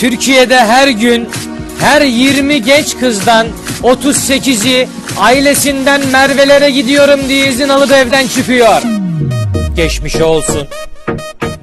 Türkiye'de her gün her 20 genç kızdan 38'i ailesinden Merve'lere gidiyorum diye izin alıp evden çıkıyor. Geçmiş olsun.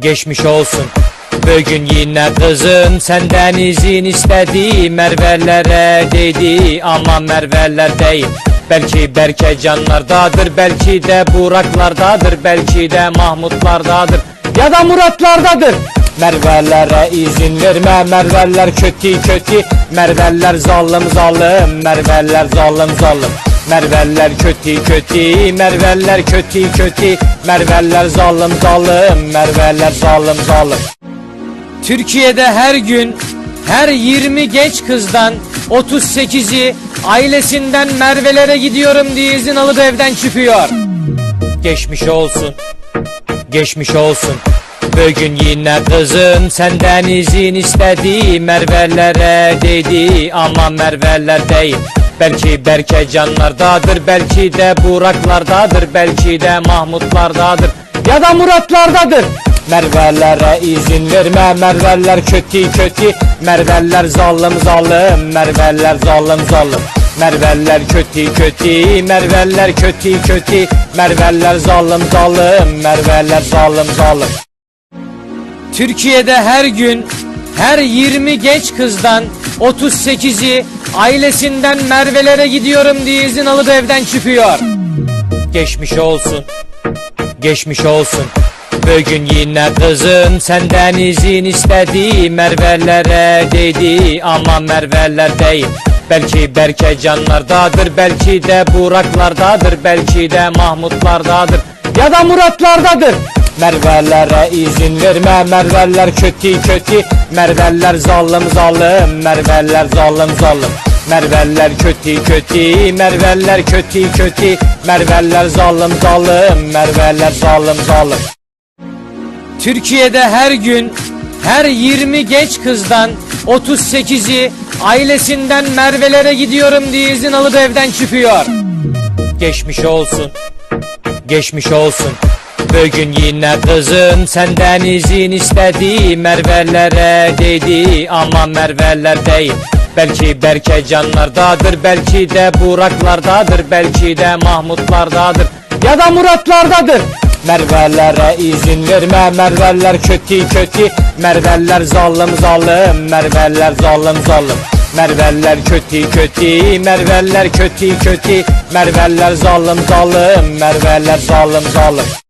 Geçmiş olsun. Bugün yine kızım senden izin istedi Merve'lere dedi ama Merve'ler değil Belki Berke canlardadır belki de Buraklardadır belki de Mahmutlardadır ya da Muratlardadır Merve'lere izin verme Merve'ler kötü kötü Merve'ler zalim zalim Merve'ler zalim zalim Merve'ler kötü kötü Merve'ler kötü kötü Merve'ler zalim zalim Merve'ler zalim zalim Türkiye'de her gün her 20 genç kızdan 38'i ailesinden Merve'lere gidiyorum diye izin alıp evden çıkıyor. Geçmiş olsun. Geçmiş olsun. Bugün yine kızım senden izin istedi Merve'lere dedi ama Merve'ler değil Belki Berke canlardadır belki de Buraklardadır belki de Mahmutlardadır ya da Muratlardadır. Merve'lere izin verme Merve'ler kötü kötü. Merve'ler zalim zalim Merve'ler zalim zalim. Merve'ler kötü kötü Merve'ler kötü kötü. Merve'ler zalim zalim Merve'ler zalim zalim Türkiye'de her gün her 20 genç kızdan 38'i ailesinden Merve'lere gidiyorum diye izin alıp evden çıkıyor. Geçmiş olsun. Geçmiş olsun. Bugün yine kızım senden izin istedi Merve'lere dedi ama Merve'ler değil Belki Berke canlardadır belki de Buraklardadır belki de Mahmutlardadır ya da Muratlardadır Merve'lere izin verme Merve'ler kötü kötü Merve'ler zalim zalim Merve'ler zalim zalim Merve'ler kötü kötü Merve'ler kötü kötü Merve'ler zalim zalim Merve'ler zalim zalim Türkiye'de her gün her 20 genç kızdan 38'i ailesinden Merve'lere gidiyorum diye izin alıp evden çıkıyor. Geçmiş olsun. Geçmiş olsun. Bugün yine kızım senden izin istedi Merve'lere dedi ama Merve'ler değil Belki Berke canlardadır belki de Buraklardadır belki de Mahmutlardadır. Ya da Muratlardadır. Merve'lere izin verme Merve'ler kötü kötü. Merve'ler zalim zalim Merve'ler zalim zalim. Merve'ler kötü kötü Merve'ler kötü kötü. Merve'ler zalim zalim Merve'ler zalim zalim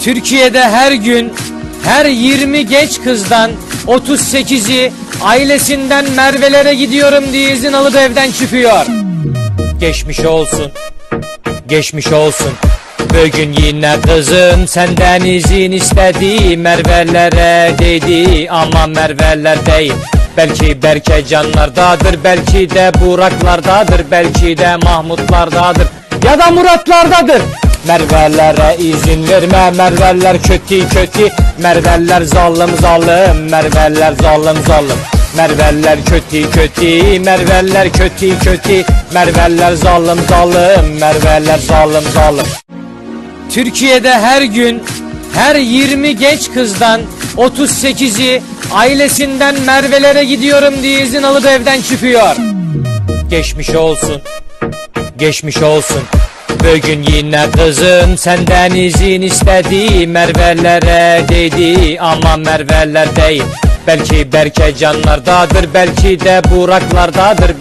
Türkiye'de her gün her 20 genç kızdan 38'i ailesinden Merve'lere gidiyorum diye izin alıp evden çıkıyor. Geçmiş olsun. Geçmiş olsun. Bugün yine kızım senden izin istedi Merve'lere dedi ama Merve'ler değil Belki Berke canlardadır belki de Buraklardadır belki de Mahmutlardadır ya da Muratlardadır Merve'lere izin verme Merve'ler kötü kötü Merve'ler zalim zalim Merve'ler zalim zalim Merve'ler kötü kötü Merve'ler kötü kötü Merve'ler zalim zalim Merve'ler zalim zalim Türkiye'de her gün her 20 genç kızdan 38'i ailesinden Merve'lere gidiyorum diye izin alıp evden çıkıyor. Geçmiş olsun. Geçmiş olsun. Bugün yine kızım senden izin istedi Merve'lere dedi ama Merve'ler değil Belki Berke canlardadır belki de Buraklardadır